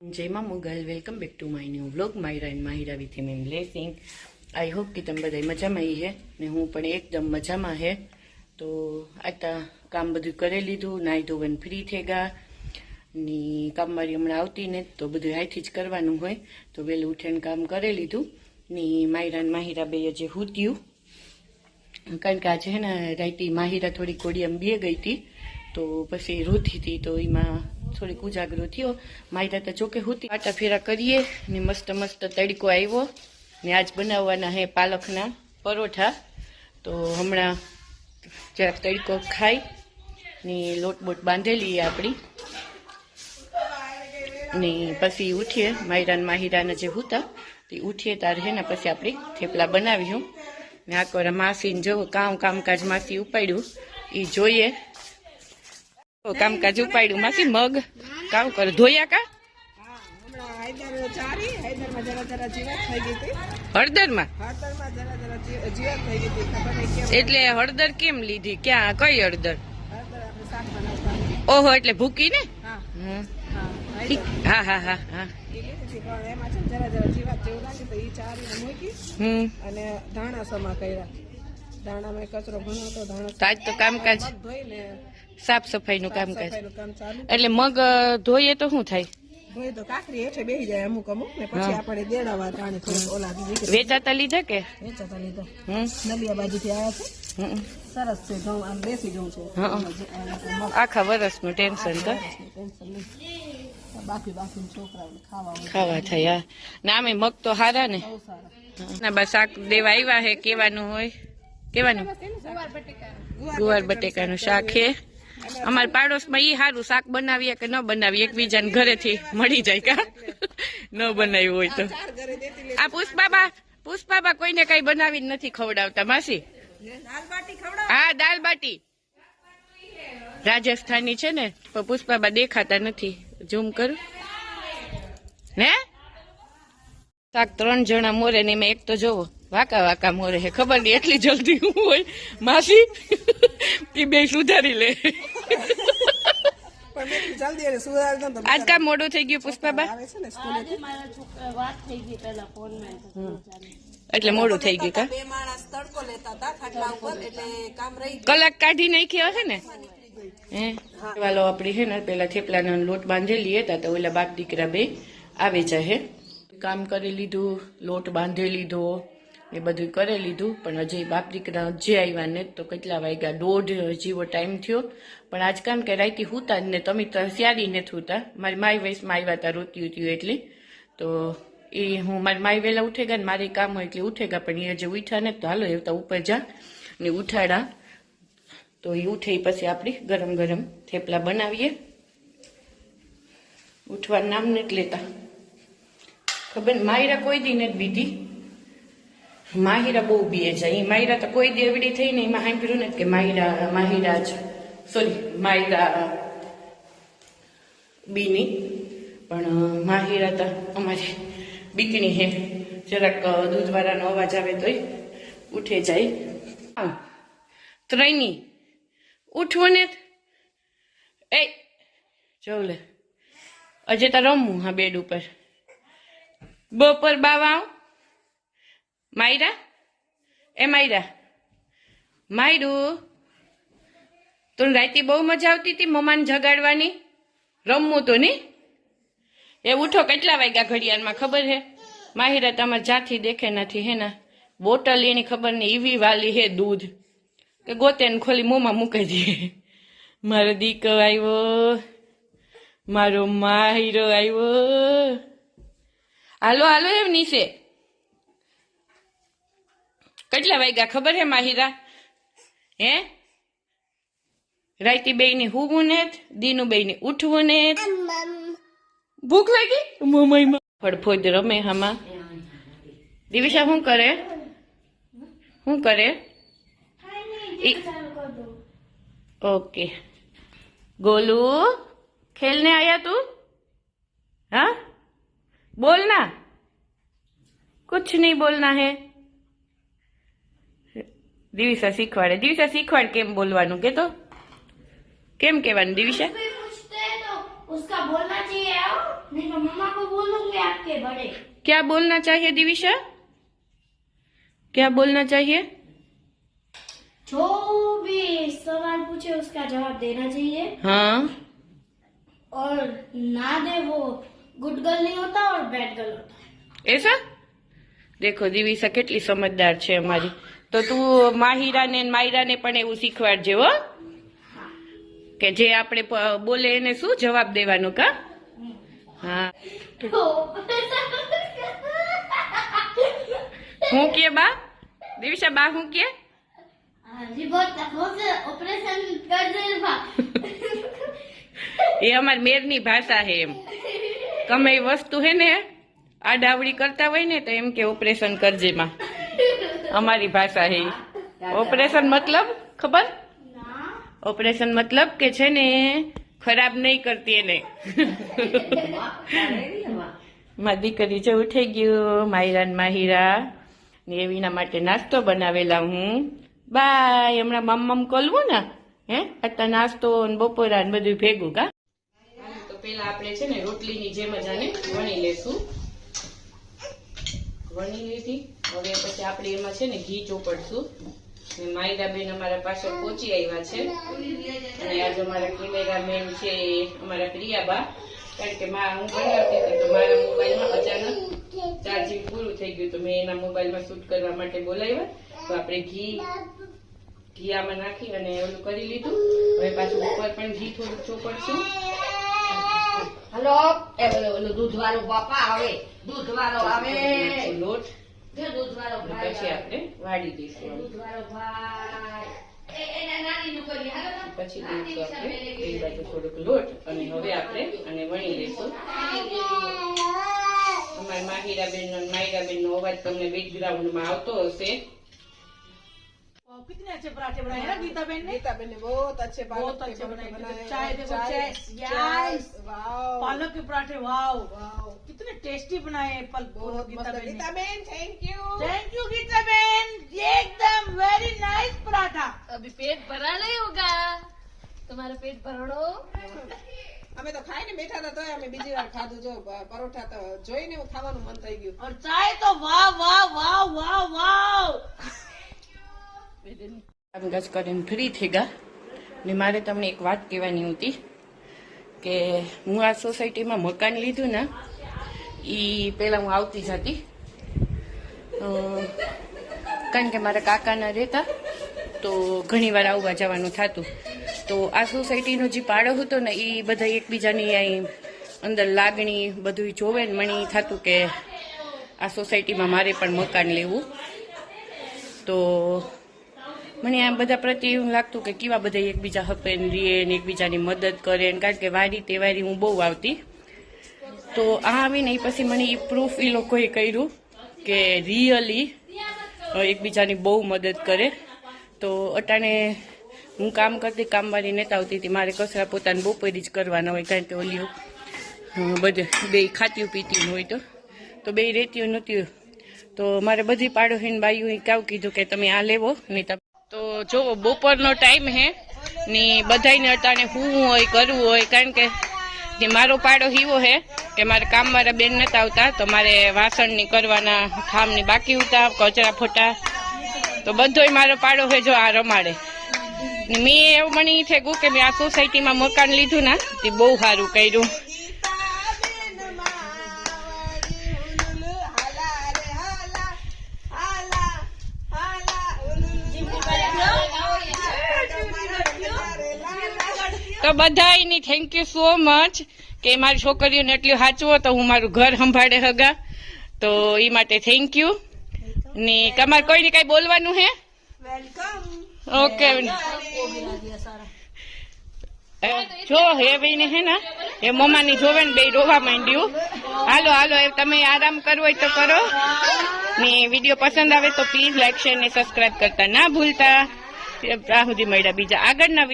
જય માં Mogal welcome back to my new vlog Myra and Mahira with him M blessing I hope કે તમે બધા મજામાં હી ને હું પણ એકદમ મજામાં હે. તો આતા કામ બધું કરી લીધું નાહી ધોવન ફ્રી થઈ ગયા. ની કામવાળી હમણાં આવતી ને તો બધું હાથથી જ કરવાનું હોય. તો વહેલું ઉઠીને કામ કરી લીધું. ની માયરા અને માહિરા બે જે હુત્યું કારણ કે આજે હે ને રાઈતી માહિરા થોડી કોડિયામ બે ગઈ હતી. તો પછી રૂધી હતી તો એમાં થોડીક ઉજાગરો થયો. માહિરા તો ચોકે હોતી આટા ફેરા કરીએ ને મસ્ત મસ્ત તડકો આવ્યો ને આજ બનાવવાના હે પાલકના પરોઠા. તો હમણાં જરાક તડકો ખાઈ ને લોટ બોટ બાંધેલી આપણી. ને પછી ઉઠીએ, માયરાન માહિરાના જે હતા, તે ઉઠીએ તારે હે ને પછી આપણે થેપલા બનાવ્યું ને આ માસીને જો કામ કામકાજ માસી ઉપાડ્યું એ જોઈએ. કામકાજ ઉપાડ્યું. માસી મગ કામ કરે. ધોયા કા? નહીં કેમ એટલે હળદર કેમ લીધી? ક્યાં? કઈ હળદર? હળદર ઓહો એટલે ભૂકી ને? હા. હા હા હા. અને ધાણા સમા કર્યા. ધાણામાં કચરો ભણો તો ધાણા તો તો કામકાજ. સાફ સફાઈનું કામ કરે એટલે મગ ધોઈએ તો શું થાય? તો ને વેચાતા લીધા કે? આખા વરસનું ટેન્શન તો. ટેન્શન ખાવા ખાવા થયા ના અમે મગ તો હારા ને. ના બસ શાક દેવા આવ્યા હે કેવાનું હોય? કેવાનું? ગુવાર બટેકાનું શાક હે. અમારા પાડોશમાં ઈ સારું શાક બનાવીએ કે ન બનાવીએ, એકબીજાને ઘરેથી મળી જાય કા? ન બનાવ્યું હોય તો. આ પુષ્પાબા પુષ્પાબા કોઈને કઈ બનાવી નથી ખવડાવતા, માસી? હા, દાલ બાટી. રાજસ્થાની છે ને, પણ પુષ્પાબા દેખાતા નથી. ઝૂમ કરું. હે? શાક ત્રણ જણા મોરે ને મેં એક તો જોવો. વાકા વાકા મોરે હે ખબર નહીં એટલી જલ્દી હું હોય. માસી એ બે સુધારી લે. પણ મેં કીધું જલ્દી એને સુધારી દો ને તો આજ કામ મોડું થઈ ગયું પુષ્પાબા? છે એટલે મોડું થઈ ગયું કા? બે માણસ તડકો લેતા હતા ખાટલા ઉપર એટલે કામ રહી કલાક કાઢી નાખ્યો હશે ને? હે વાલો આપડી છે ને પેલા થેપલાના લોટ બાંધેલી હતા તો ઓલા બાપ દીકરા બે આવી જાય કામ કરી લીધું લોટ બાંધી લીધો. એ બધું કરી લીધું. પણ હજી બાપ દીકરા હજી આવ્યા ને તો કેટલા વાગ્યા દોઢ જેવો ટાઈમ થયો. પણ આજ કામ કે રાઈતી હુતા જ ને, તમે ત્યારે નથી હુતા. મારી માય વયસમાં આવ્યા હતા રોતી ઉત્યું એટલે. તો એ હું મારી માય વહેલા ઉઠે ગયા ને, મારે કામ હોય એટલે ઉઠે ગયા પણ એ હજી ઉઠ્યા ને તો હાલો એ તો ઉપર જા ને ઉઠાડા. તો એ ઉઠે પછી આપણે ગરમ ગરમ થેપલા બનાવીએ. ઉઠવા નામ નથી લેતા. ખબર માયરા કોઈ દી નથી બીધી માહિરા બહુ બીએ છે. એ માહિરા તો કોઈ દેવડી થઈ ને એમાં સાંભળ્યું ને કે માહિરા માહિરા જ. સોરી માહિરા બીની. પણ માહિરા તો અમારી બીકણી હે. જરાક દૂધવાળાનો અવાજ આવે તોય ઉઠે જાય. ત્રણની ઉઠવું ને. એ, જોઉં લે. અજે તો રમવું હા બેડ ઉપર. બપોર બાવા આવ. માયરા એ માયરા માયરું તું રાતે બહુ મજા આવતી હતી મમ્માને જગાડવાની. રમવું તો નહીં એ ઉઠો, કેટલા વાગ્યા ઘડિયાળમાં ખબર હે? માહિરા તમારે જાથી દેખે નથી હે ના. બોટલ એની ખબર નહીં એવી વાલી હે દૂધ. કે ગોતેને ખોલી મોંમાં મૂકી દે. મારો દીકરો આવ્યો. મારો માહિરો આવ્યો. હાલો હાલો એમ નીચે. કેટલા વાગ્યા? ખબર હે માહિરા? હે? રાયતી બે ની હુવું ને દીનું બે ની ઉઠવું ને ભૂખ લાગી? મમ્મીમાં ફળફોજ રમે હામાં. દિવિશા શું કરે? શું કરે? ઓકે. ગોલુ ખેલને આયા તું? હા? બોલના કુછ નહીં બોલના હે. દિવિશા શીખવાડે દિવિશા શીખવાડ કેમ બોલવાનું કે તો કેમ કહેવાનું દિવિશા कोई पूछते हैं तो उसका बोलना चाहिए आओ नहीं तो मम्मा को बोलूंगी आपके बड़े क्या बोलना चाहिए दिविशा क्या बोलना चाहिए जो भी सवाल पूछे उसका जवाब देना चाहिए हाँ और ना दे वो गुड गर्ल नहीं होता और बैड गर्ल होता ऐसा દેખો દિવિશા કેટલી સમજદાર છે અમારી તો તું માહિરાને માયરાને પણ એવું શીખવાડજે હો. કે જે આપણે બોલે એને શું જવાબ દેવાનો કા? હા. હું કે બા? દિવસા બા હું કે? એ અમારી મેરની ભાષા છે એમ. તમે વસ્તુ હે ને આ ડાવડી કરતા હોય ને તો એમ કે ઓપરેશન કરજે માં. અમારી ભાષા હે. ઓપરેશન મતલબ? ખબર? ઓપરેશન મતલબ કે છે ને ખરાબ નહીં કરતી એને. મારી દીકરી જેવું ઉઠી ગયું માહિરા માહિરા ને એવીના માટે નાસ્તો બનાવેલા હું. બાય હમણાં મમ મમ કોલવું ને? હે? અત્યારે નાસ્તો ને બપોરા ને બધું ભેગું કા? તો પેલા આપણે છે ને રોટલીની જેમ જ આને વણી લેશું. વણી લીધી. હવે પછી આપણે એમાં છે ને ઘી ચોપડશું. ને માયરા બેન અમારા પાસે પહોંચી આવ્યા છે. અને આજે અમારા કેમેરામેન છે અમારા પ્રિયાબા. કારણ કે મા હું બનાવતી હતી તો મારા મોબાઈલમાં અચાનક ચાર્જિંગ પૂરું થઈ ગયું તો મેં એના મોબાઈલમાં શૂટ કરવા માટે બોલાવ્યા. તો આપણે ઘી ઘી આમાં નાખી અને ઓલું કરી લીધું. હવે પાછું ઉપર પણ ઘી થોડું ચોપડશું. હલો, એ ઓલો દૂધ વાળો બાપા આવે. દૂધ આવે. લોટ. જે દૂધ ભાઈ પછી આપણે વાળી દઈશું દૂધ ભાઈ. એ નાની નું હાલો પછી દઈશું આપણે બે બાજુ થોડુંક લોટ અને હવે આપણે અને વણી લઈશું. અમારી માહિરાબેન માહિરાબેન નો અવાજ તમને બેકગ્રાઉન્ડમાં આવતો હશે. कितने अच्छे पराठे बनाए हैं ना गीता बहन ने गीता बहन ने बहुत अच्छे पालक बहुत के अच्छे पराठे बनाए। बनाए चाय देखो, चाय चाय, चाय, yes। वाव पालक के पराठे वाओ वाव कितने टेस्टी बनाए हैं पल बहुत गीता मस्त बहन गीता ने बहन thank you thank you Geeta बहन ये एकदम वेरी नाइस पराठा अभी पेट भरा नहीं होगा तुम्हारा पेट भरणो અમે તો ખાઈને બેઠા હતા તોય અમે બીજી વાર ખાધું જો પ- પરોઠા તો જોઈને એવું ખાવાનું મન થઈ ગયું और चाय तो वाह કામકાજ કરીને ફ્રી થઈ ગયા. ને મારે તમને એક વાત કહેવાની હતી કે હું આ સોસાયટીમાં મકાન લીધું ને એ પહેલાં હું આવતી જ હતી. કારણ કે મારા કાકાના રહેતા, તો ઘણી વાર આવવા જવાનું થતું. તો આ સોસાયટીનો જે પાડો હતો ને એ બધા એકબીજાની અહીં અંદર લાગણી બધું જોવે ને મને થતું કે આ સોસાયટીમાં મારે પણ મકાન લેવું. તો મને આ બધા પ્રત્યે એવું લાગતું કે કેવા બધા એકબીજા હપેન રીએ ને એકબીજાની મદદ કરે ને કારણ કે વારી તહેવારી હું બહુ આવતી. તો આ આવીને પછી મને એ પ્રૂફ એ લોકોએ કર્યું કે રિયલી એકબીજાની બહુ મદદ કરે. તો અટાણે હું કામ કરતી કામવાળી નેતા આવતી હતી મારે કચરા પોતાને બપોરી જ કરવાના હોય કારણ કે ઓલી અ, બધે બે ખાતીયું પીતી હોય તો. તો બે રહેતી નહોતી. તો મારે બધી પાડોહીન બાઈઓ એ કાવ કીધું કે તમે આ લેવો નહીં તમે તો જો બપોરનો ટાઈમ હે, ને બધાને અટાણે હું હોય, કરવું હોય, કારણ કે જે મારો પાડો હીવો હે, કે મારે કામવાળા બેન નતા આવતા, તો મારે વાસણની કરવાના ખામની બાકી ઉતા, કચરા ફોટા. તો બધોય મારો પાડો હે જો આ રમાડે. મેં એવું મને ઈ ગયું કે મેં આ સોસાયટીમાં મકાન લીધું ને, તે બહુ સારું કર્યું. તો બધાયની થેન્ક યુ સો મચ કે મારી છોકરીઓને એટલું સાચવો તો હું મારું ઘર સંભાળે હગા. તો એ માટે થેન્ક યુ ને તમારે કોઈને કઈ બોલવાનું હે? ઓકે જો હે ભાઈને હે ને એ મમ્માની જોવે ને બે રોવા માંડ્યું. હાલો હાલો એ તમે આરામ કરવો હોય તો કરો. ને વીડિયો પસંદ આવે તો પ્લીઝ લાઈક શેર ને સબસ્ક્રાઇબ કરતા ના ભૂલતા. ત્યાં સુધી મળ્યા બીજા આગળના